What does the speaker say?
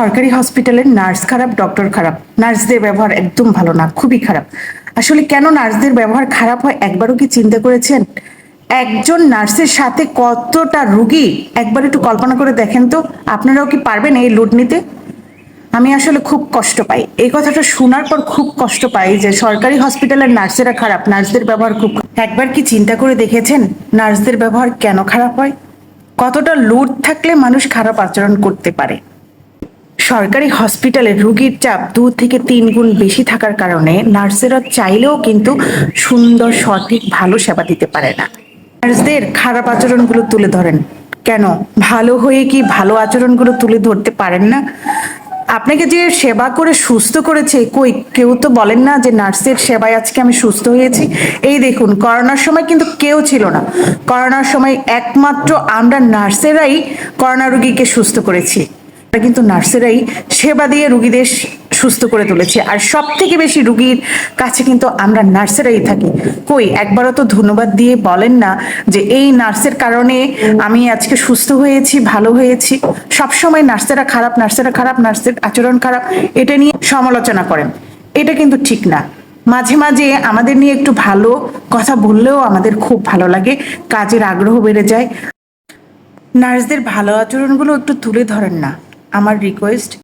সরকারি হসপিটালের নার্স খারাপ ডক্টর খারাপ। নার্সদের ব্যবহার একদম ভালো না, খুবই খারাপ। আসলে কেন নার্সদের ব্যবহার খারাপ হয় একবারও কি চিন্তা করেছেন? একজন নার্সের সাথে কতটা রুগী? একবার একটু কল্পনা করে দেখেন তো, আপনারাও কি পারবেন এই লোড নিতে? আমি আসলে খুব কষ্ট পাই। এই কথাটা শোনার পর খুব কষ্ট পাই যে সরকারি হসপিটালের নার্সেরা খারাপ নার্সদের ব্যবহার খুব একবার কি চিন্তা করে দেখেছেন নার্সদের ব্যবহার কেন খারাপ হয়? কতটা লোড থাকলে মানুষ খারাপ আচরণ করতে পারে? সরকারি হসপিটালে রোগীর চাপ দু থেকে তিন গুণ বেশি থাকার কারণে নার্সেরা চাইলেও কিন্তু সুন্দর, সঠিক, ভালো সেবা দিতে পারে না। নার্সদের খারাপ আচরণগুলো তুলে ধরেন। কেন? ভালো হয়ে কি ভালো আচরণগুলো তুলে ধরতে পারেন না? আপনাকে যে সেবা করে সুস্থ করেছে, কই? কেউ তো বলেন না যে নার্সের সেবায় আজকে আমি সুস্থ হয়েছি। এই দেখুন, করোনার সময় কিন্তু কেউ ছিল না। করোনার সময় একমাত্র আমরা নার্সেরাই করোনা রুগীকে সুস্থ করেছি। আমরা কিন্তু নার্সেরাই সেবা দিয়ে রুগীদের সুস্থ করে তুলেছে। আর সব থেকে বেশি রুগীর কাছে কিন্তু আমরা নার্সেরাই থাকি। কই, একবারও তো ধন্যবাদ দিয়ে বলেন না যে এই নার্সের কারণে আমি আজকে সুস্থ হয়েছি, ভালো হয়েছি। সবসময় নার্সেরা খারাপ নার্সেরা খারাপ, নার্সের আচরণ খারাপ, এটা নিয়ে সমালোচনা করেন। এটা কিন্তু ঠিক না। মাঝে মাঝে আমাদের নিয়ে একটু ভালো কথা বললেও আমাদের খুব ভালো লাগে, কাজের আগ্রহ বেড়ে যায়। নার্সদের ভালো আচরণগুলো একটু তুলে ধরেন না। আমার রিকোয়েস্ট